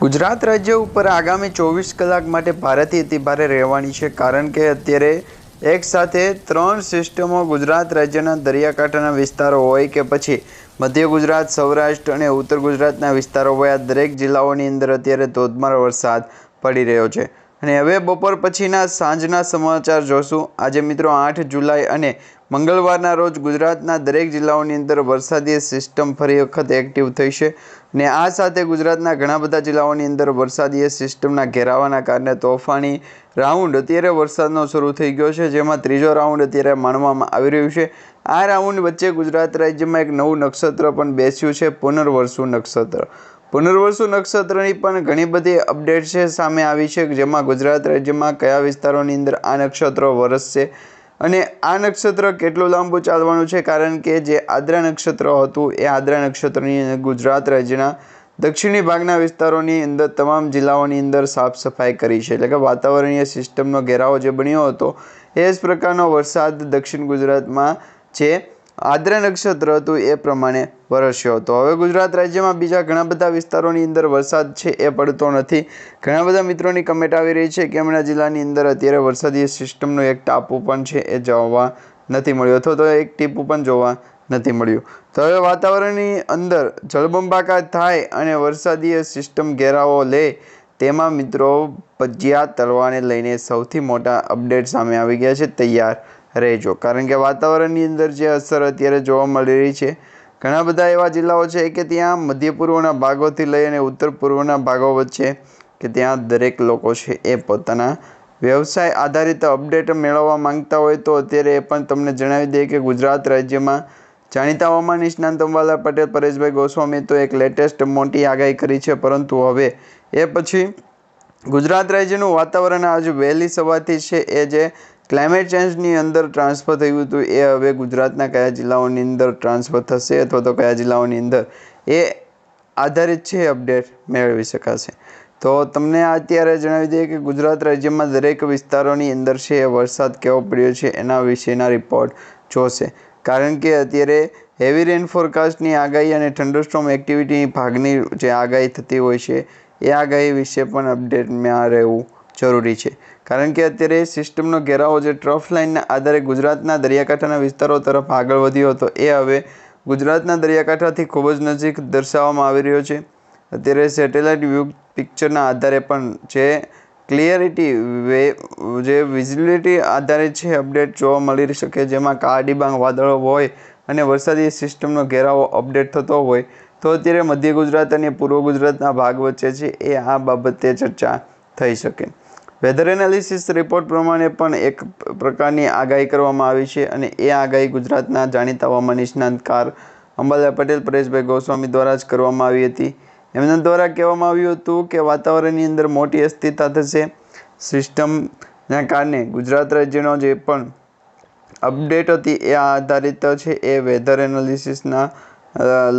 ગુજરાત રાજ્ય ઉપર આગામી ચોવીસ કલાક માટે ભારેથી અતિ ભારે રહેવાની છે, કારણ કે અત્યારે એક સાથે ત્રણ સિસ્ટમો ગુજરાત રાજ્યના દરિયાકાંઠાના વિસ્તારો હોય કે પછી મધ્ય ગુજરાત, સૌરાષ્ટ્ર અને ઉત્તર ગુજરાતના વિસ્તારો હોય. આ દરેક જિલ્લાઓની અંદર અત્યારે ધોધમાર વરસાદ પડી રહ્યો છે. અને હવે બપોર પછીના સાંજના સમાચાર જોશું. આજે મિત્રો આઠ જુલાઈ અને મંગળવારના રોજ ગુજરાતના દરેક જિલ્લાઓની અંદર વરસાદી સિસ્ટમ ફરી વખત એક્ટિવ થઈ છે ને આ સાથે ગુજરાતના ઘણા બધા જિલ્લાઓની અંદર વરસાદી સિસ્ટમના ઘેરાવાના કારણે તોફાની રાઉન્ડ અત્યારે વરસાદનો શરૂ થઈ ગયો છે, જેમાં ત્રીજો રાઉન્ડ અત્યારે માણવામાં આવી રહ્યું છે. આ રાઉન્ડ વચ્ચે ગુજરાત રાજ્યમાં એક નવું નક્ષત્ર પણ બેસ્યું છે, પુનર્વસુ નક્ષત્ર. પુનર્વસુ નક્ષત્રની પણ ઘણી બધી અપડેટ છે, સામે આવી છે, જેમાં ગુજરાત રાજ્યમાં કયા વિસ્તારોની અંદર આ નક્ષત્રો વરસશે અને આ નક્ષત્ર કેટલું લાંબુ ચાલવાનું છે? કારણ કે જે આદ્રા નક્ષત્ર હતું, એ આદ્રા નક્ષત્રની ગુજરાત રાજ્યના દક્ષિણી ભાગના વિસ્તારોની અંદર તમામ જિલ્લાઓની અંદર સાફ સફાઈ કરી છે. એટલે કે વાતાવરણીય સિસ્ટમનો ઘેરાવો જે બન્યો હતો, એ જ પ્રકારનો વરસાદ દક્ષિણ ગુજરાતમાં જે આદ્રા નક્ષત્ર હતું એ પ્રમાણે વરસ્યો હતો. હવે ગુજરાત રાજ્યમાં બીજા ઘણા બધા વિસ્તારોની અંદર વરસાદ છે એ પડતો નથી. ઘણા બધા મિત્રોની કમેન્ટ આવી રહી છે કે એમના જિલ્લાની અંદર અત્યારે વરસાદી સિસ્ટમનો એક ટાપુ પણ છે એ જોવા નથી મળ્યો. અથવા તો એક ટીપું પણ જોવા નથી મળ્યું. તો હવે વાતાવરણની અંદર જળબંબાકાર થાય અને વરસાદીય સિસ્ટમ ઘેરાવો લે તેમાં મિત્રો ભજીયા તલવાને લઈને સૌથી મોટા અપડેટ સામે આવી ગયા છે. તૈયાર રહેજો. કારણ કે વાતાવરણની અંદર જે અસર અત્યારે જોવા મળી રહી છે, ઘણા બધા એવા જિલ્લાઓ છે કે ત્યાં મધ્ય પૂર્વના ભાગોથી લઈ અને ઉત્તર પૂર્વના ભાગો વચ્ચે કે ત્યાં દરેક લોકો છે એ પોતાના વ્યવસાય આધારિત અપડેટ મેળવવા માંગતા હોય તો અત્યારે એ પણ તમને જણાવી દઈએ કે ગુજરાત રાજ્યમાં જાણીતા હવામાન નિષ્ણાંત અંબાલા પટેલ, પરેશભાઈ ગોસ્વામી તો એક લેટેસ્ટ મોટી આગાહી કરી છે. પરંતુ હવે એ પછી ગુજરાત રાજ્યનું વાતાવરણ આજ વહેલી સવારથી છે એ જે ક્લાઇમેટ ચેન્જની અંદર ટ્રાન્સફર થયું હતું, એ હવે ગુજરાતના કયા જિલ્લાઓની અંદર ટ્રાન્સફર થશે અથવા તો કયા જિલ્લાઓની અંદર એ આધારિત છે અપડેટ મેળવી શકાશે. તો તમને અત્યારે જણાવી દઈએ કે ગુજરાત રાજ્યમાં દરેક વિસ્તારોની અંદર છે વરસાદ કેવો પડ્યો છે એના વિશેના રિપોર્ટ જોશે. કારણ કે અત્યારે હેવી રેન ફોરકાસ્ટની આગાહી અને થંડરસ્ટોમ એક્ટિવિટીની ભાગની જે આગાહી થતી હોય છે, એ આગાહી વિશે પણ અપડેટમાં રહેવું જરૂરી છે. કારણ કે અત્યારે સિસ્ટમનો ઘેરાવો જે ટ્રફ લાઇનના આધારે ગુજરાતના દરિયાકાંઠાના વિસ્તારો તરફ આગળ વધ્યો હતો, એ હવે ગુજરાતના દરિયાકાંઠાથી ખૂબ જ નજીક દર્શાવવામાં આવી રહ્યો છે. અત્યારે સેટેલાઇટ વ્યૂ પિક્ચરના આધારે પણ જે ક્લિયરિટી વે, જે વિઝિબિલિટી આધારે છે અપડેટ જોવા મળી શકે, જેમાં કાળડીબાંગ વાદળો હોય અને વરસાદી સિસ્ટમનો ઘેરાવો અપડેટ થતો હોય, તો અત્યારે મધ્ય ગુજરાત અને પૂર્વ ગુજરાતના ભાગ વચ્ચે છે એ આ બાબતે ચર્ચા થઈ શકે. વેધર એનાલિસિસ રિપોર્ટ પ્રમાણે પણ એક પ્રકારની આગાહી કરવામાં આવી છે અને એ આગાહી ગુજરાતના જાણીતા હવામાન નિષ્ણાંતકાર અંબાલા પટેલ, પરેશભાઈ ગોસ્વામી દ્વારા જ કરવામાં આવી હતી. એમના દ્વારા કહેવામાં આવ્યું હતું કે વાતાવરણની અંદર મોટી અસ્થિરતા થશે. સિસ્ટમના કારણે ગુજરાત રાજ્યનો જે પણ અપડેટ હતી એ આધારિત છે એ વેધર એનાલિસિસના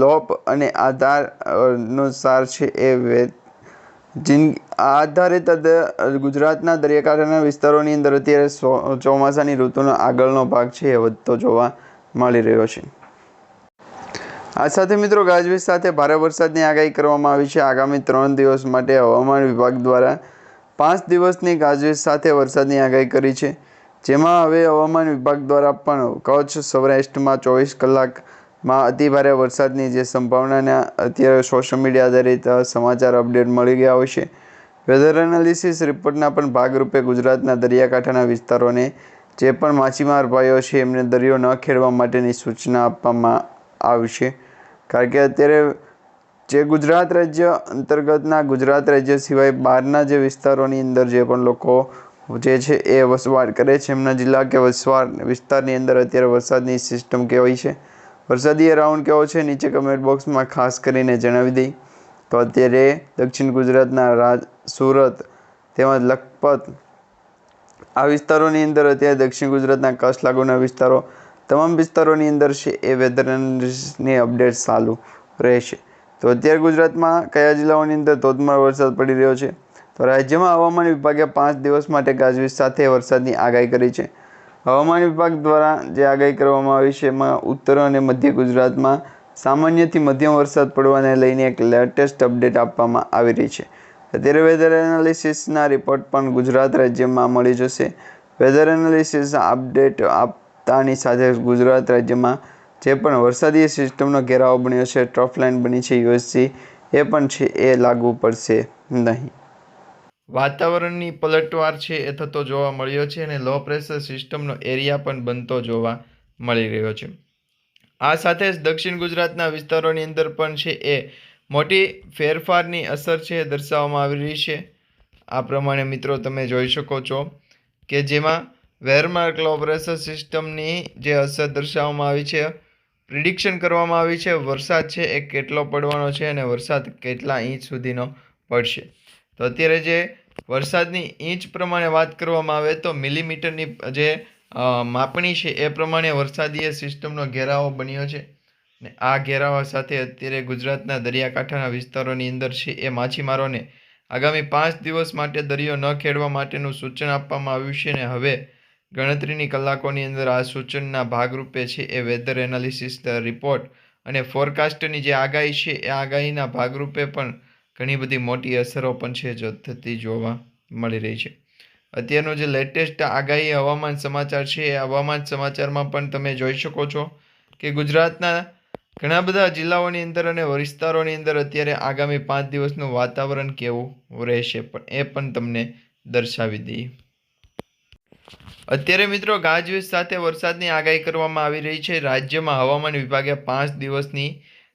લોપ અને આધાર સાર છે એ વે આધારિત ગુજરાતના દરિયાકાંઠાના વિસ્તારોની અંદર અત્યારે ચોમાસાની ઋતુનો આગળનો ભાગ છે એ વધતો જોવા મળી રહ્યો છે. આ સાથે મિત્રો ગાજવીજ સાથે ભારે વરસાદની આગાહી કરવામાં આવી છે. આગામી ત્રણ દિવસ માટે હવામાન વિભાગ દ્વારા પાંચ દિવસની ગાજવીજ સાથે વરસાદની આગાહી કરી છે. જેમાં હવે હવામાન વિભાગ દ્વારા પણ કચ્છ, સૌરાષ્ટ્રમાં ચોવીસ કલાકમાં અતિભારે વરસાદની જે સંભાવનાના અત્યારે સોશિયલ મીડિયા આધારિત સમાચાર અપડેટ મળી ગયા હોય છે. વેધર એનાલિસિસ રિપોર્ટના પણ ભાગરૂપે ગુજરાતના દરિયાકાંઠાના વિસ્તારોને જે પણ માછીમાર ભાઈઓ છે, એમને દરિયો ન ખેડવા માટેની સૂચના આપવામાં આવશે કારણ કે અત્યારે જે ગુજરાત રાજ્ય અંતર્ગતના ગુજરાત રાજ્ય સિવાય બહારના જે વિસ્તારોની અંદર જે પણ લોકો જે છે, એ વસવાટ કરે છે, એમના જિલ્લા કે વસવાટ વિસ્તારની અંદર અત્યારે વરસાદની સિસ્ટમ કેવી છે. વરસાદી રાઉન્ડ કેવો છે નીચે કમેન્ટ બોક્સમાં ખાસ કરીને જણાવી દઈ. તો અત્યારે દક્ષિણ ગુજરાતના રાજ, સુરત તેમજ લખપત આ વિસ્તારોની અંદર અત્યારે દક્ષિણ ગુજરાતના કચ્છ લાગુના વિસ્તારો તમામ વિસ્તારોની અંદર છે એ વેધરની અપડેટ ચાલુ રહેશે. તો અત્યારે ગુજરાતમાં કયા જિલ્લાઓની અંદર ધોધમાર વરસાદ પડી રહ્યો છે? તો રાજ્યમાં હવામાન વિભાગે પાંચ દિવસ માટે ગાજવીજ સાથે વરસાદની આગાહી કરી છે. હવામાન વિભાગ દ્વારા જે આગાહી કરવામાં આવી છે, એમાં ઉત્તર અને મધ્ય ગુજરાતમાં સામાન્યથી મધ્યમ વરસાદ પડવાને લઈને એક લેટેસ્ટ અપડેટ આપવામાં આવી રહી છે. અત્યારે વેધર એનાલિસિસના રિપોર્ટ પણ ગુજરાત રાજ્યમાં મળી જશે. વેધર એનાલિસિસ અપડેટ આપતાની સાથે ગુજરાત રાજ્યમાં જે પણ વરસાદી સિસ્ટમનો ઘેરાવો બન્યો છે ટ્રફ લાઇન બની છે યુએસસી એ પણ છે, એ લાગુ પડશે નહીં. વાતાવરણની પલટવાર છે એ થતો જોવા મળ્યો છે અને લો પ્રેશર સિસ્ટમનો એરિયા પણ બનતો જોવા મળી રહ્યો છે. આ સાથે જ દક્ષિણ ગુજરાતના વિસ્તારોની અંદર પણ છે એ મોટી ફેરફારની અસર છે દર્શાવવામાં આવી રહી છે. આ પ્રમાણે મિત્રો તમે જોઈ શકો છો કે જેમાં વેરમાર્ક લો પ્રેશર સિસ્ટમની જે અસર દર્શાવવામાં આવી છે પ્રિડિક્શન કરવામાં આવી છે, વરસાદ છે એ કેટલો પડવાનો છે અને વરસાદ કેટલા ઇંચ સુધીનો પડશે. તો અત્યારે જે વરસાદની ઇંચ પ્રમાણે વાત કરવામાં આવે તો મિલીમીટરની જે માપણી છે એ પ્રમાણે વરસાદીય સિસ્ટમનો ઘેરાવો બન્યો છે. ને આ ઘેરાવા સાથે અત્યારે ગુજરાતના દરિયાકાંઠાના વિસ્તારોની અંદર છે એ માછીમારોને આગામી પાંચ દિવસ માટે દરિયો ન ખેડવા માટેનું સૂચન આપવામાં આવ્યું છે ને હવે ગણતરીની કલાકોની અંદર આ સૂચનના ભાગરૂપે છે એ વેધર એનાલિસિસ રિપોર્ટ અને ફોરકાસ્ટની જે આગાહી છે એ આગાહીના ભાગરૂપે પણ ઘણી બધી મોટી અસરો પણ છે જો થતી જોવા મળી રહી છે. અત્યારનો જે લેટેસ્ટ આગાહી હવામાન સમાચાર છે, એ હવામાન સમાચારમાં પણ તમે જોઈ શકો છો કે ગુજરાતના ઘણા બધા જિલ્લાઓની અંદર અને વિસ્તારોની અંદર અત્યારે આગામી પાંચ દિવસનું વાતાવરણ કેવું રહેશે પણ એ પણ તમને દર્શાવી દઈએ. અત્યારે મિત્રો ગાજવીજ સાથે વરસાદની આગાહી કરવામાં આવી રહી છે. રાજ્યમાં હવામાન વિભાગે પાંચ દિવસની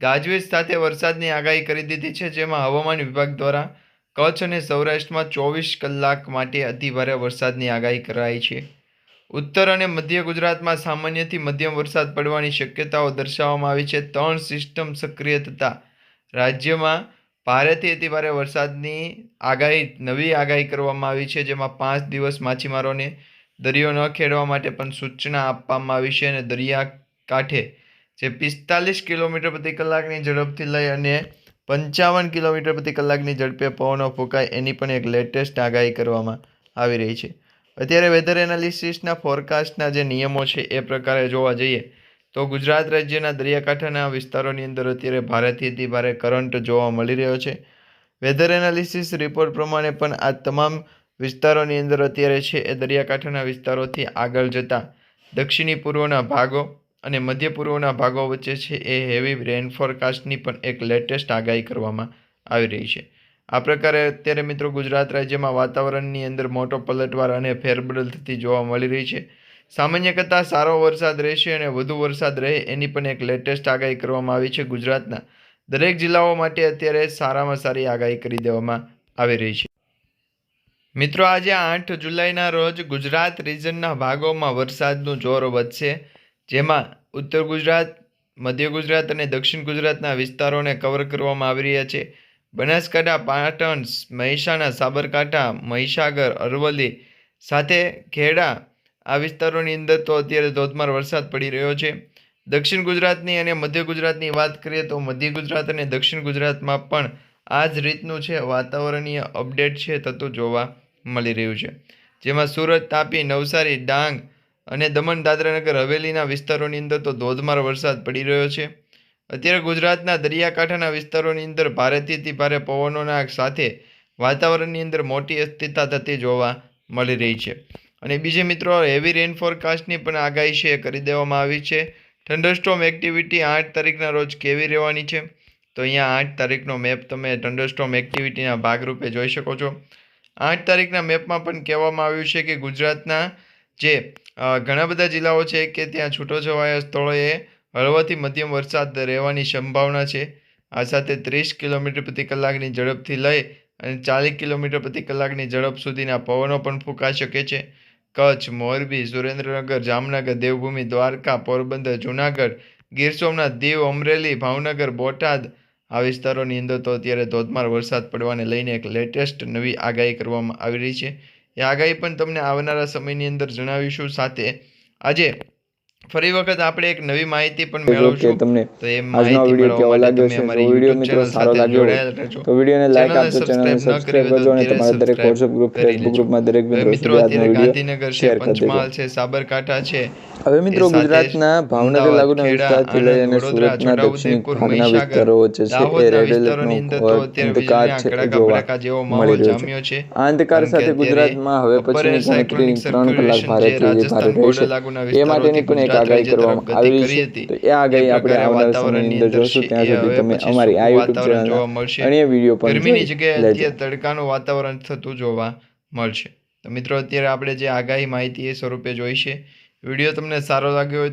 ગાજવીજ સાથે વરસાદની આગાહી કરી દીધી છે, જેમાં હવામાન વિભાગ દ્વારા કચ્છ અને સૌરાષ્ટ્રમાં ચોવીસ કલાક માટે અતિભારે વરસાદની આગાહી કરાઈ છે. ઉત્તર અને મધ્ય ગુજરાતમાં સામાન્યથી મધ્યમ વરસાદ પડવાની શક્યતાઓ દર્શાવવામાં આવી છે. ત્રણ સિસ્ટમ સક્રિય થતાં રાજ્યમાં ભારેથી અતિભારે વરસાદની આગાહી, નવી આગાહી કરવામાં આવી છે, જેમાં પાંચ દિવસ માછીમારોને દરિયો ન ખેડવા માટે પણ સૂચના આપવામાં આવી છે અને દરિયા કાંઠે જે પિસ્તાલીસ કિલોમીટર પ્રતિ કલાકની ઝડપથી લઈ અને પંચાવન કિલોમીટર પ્રતિ કલાકની ઝડપે પવનો ફૂંકાય એની પણ એક લેટેસ્ટ આગાહી કરવામાં આવી રહી છે. અત્યારે વેધર એનાલિસિસના ફોરકાસ્ટના જે નિયમો છે એ પ્રકારે જોવા જઈએ તો ગુજરાત રાજ્યના દરિયાકાંઠાના વિસ્તારોની અંદર અત્યારે ભારેથી અતિ ભારે કરંટ જોવા મળી રહ્યો છે. વેધર એનાલિસિસ રિપોર્ટ પ્રમાણે પણ આ તમામ વિસ્તારોની અંદર અત્યારે છે એ દરિયાકાંઠાના વિસ્તારોથી આગળ જતા દક્ષિણી પૂર્વના ભાગો અને મધ્ય પૂર્વના ભાગો વચ્ચે છે એ હેવી રેન ફોરકાસ્ટની પણ એક લેટેસ્ટ આગાહી કરવામાં આવી રહી છે. આ પ્રકારે અત્યારે મિત્રો ગુજરાત રાજ્યમાં વાતાવરણની અંદર મોટો પલટવાર અને ફેરબદલ થતી જોવા મળી રહી છે. સામાન્ય કરતાં સારો વરસાદ રહેશે અને વધુ વરસાદ રહે એની પણ એક લેટેસ્ટ આગાહી કરવામાં આવી છે ગુજરાતના. દરેક જિલ્લાઓ માટે અત્યારે સારામાં સારી આગાહી કરી દેવામાં આવી રહી છે. મિત્રો આજે આઠ જુલાઈના રોજ ગુજરાત રિજનના ભાગોમાં વરસાદનું જોર વધશે. જેમાં ઉત્તર ગુજરાત, મધ્ય ગુજરાત અને દક્ષિણ ગુજરાતના વિસ્તારોને કવર કરવામાં આવી રહ્યા છે. બનાસકાંઠા, પાટણ, મહેસાણા, સાબરકાંઠા, મહીસાગર, અરવલ્લી સાથે ખેડા આ વિસ્તારોની અંદર તો અત્યારે ધોધમાર વરસાદ પડી રહ્યો છે. દક્ષિણ ગુજરાતની અને મધ્ય ગુજરાતની વાત કરીએ તો મધ્ય ગુજરાત અને દક્ષિણ ગુજરાતમાં પણ આ જ રીતનું છે. વાતાવરણીય અપડેટ છે થતું જોવા મળી રહ્યું છે. જેમાં સુરત તાપી, નવસારી, ડાંગ અને દમણ દાદરાનગર હવેલીના વિસ્તારોની અંદર તો ધોધમાર વરસાદ પડી રહ્યો છે. અત્યારે ગુજરાતના દરિયાકાંઠાના વિસ્તારોની અંદર ભારેથી ભારે પવનોના સાથે વાતાવરણની અંદર મોટી અસ્થિરતા થતી જોવા મળી રહી છે. અને બીજે મિત્રો હેવી રેન ફોરકાસ્ટની પણ આગાહી છે કરી દેવામાં આવી છે. થંડરસ્ટોમ એક્ટિવિટી આઠ તારીખના રોજ કેવી રહેવાની છે? તો અહીંયા આઠ તારીખનો મેપ તમે થંડરસ્ટોમ એક્ટિવિટીના ભાગરૂપે જોઈ શકો છો. આઠ તારીખના મેપમાં પણ કહેવામાં આવ્યું છે કે ગુજરાતના જે ઘણા બધા જિલ્લાઓ છે કે ત્યાં છૂટોછવાયા સ્થળોએ હળવાથી મધ્યમ વરસાદ રહેવાની સંભાવના છે. આ સાથે ત્રીસ કિલોમીટર પ્રતિ કલાકની ઝડપથી લઈ અને ચાલીસ કિલોમીટર પ્રતિ કલાકની ઝડપ સુધીના પવનો પણ ફૂંકાઈ શકે છે. કચ્છ, મોરબી, સુરેન્દ્રનગર, જામનગર, દેવભૂમિ, દ્વારકા, પોરબંદર, જૂનાગઢ, ગીર સોમનાથ, દીવ, અમરેલી, ભાવનગર, બોટાદ આ વિસ્તારોની અંદર તો અત્યારે ધોધમાર વરસાદ પડવાને લઈને એક લેટેસ્ટ નવી આગાહી કરવામાં આવી રહી છે. એ આગાહી પણ તમને આવનારા સમયની અંદર જણાવીશું. સાથે આજે ફરી વખત આપણે એક નવી માહિતી પણ મેળવશું. તમને તો એ આજનો વીડિયો કેવો લાગ્યો છે? વીડિયો મિત્રો સારો લાગ્યો હોય તો વિડીયોને લાઈક આપજો ચેનલને સબસ્ક્રાઇબ કરજો અને તમારા દરેક WhatsApp ગ્રુપ Facebook ગ્રુપમાં દરેક મિત્રો આજનો વીડિયો ગાંધીનગર છે શેર કરી દેજો. પંચમહાલ છે સાબરકાંઠા છે. હવે મિત્રો ગુજરાતના ભાવનગર લાગુના વિસ્તારથી લઈ અને સુરતના દક્ષિણ ભાગના વિસ્તારો વચ્ચે છે એ રેડ એલર્ટનો અંધકાર છે જોવા મળી રહ્યો છે. આ અંધકાર સાથે ગુજરાતમાં હવે પછી પછીની ત્રણ કલાક રાજસ્થાન ભારે રહેશે એ માટેની પણ એક આગાહી કરવામાં આવી છે. તો એ આગાહી આપણે આવનારા સમયની અંદર જોશું ત્યાં સુધી તમે અમારી આ YouTube વાતાવરણ ચેનલ જોવા મળશે? અન્ય વીડિયો પણ ગરમીની જગ્યાએ અત્યારે તડકાનું વાતાવરણ થતું જોવા મળશે. તો મિત્રો અત્યારે આપણે જે આગાહી માહિતી એ સ્વરૂપે જોઈ છે. વીડિયો તમને સારો લાગ્યો હોય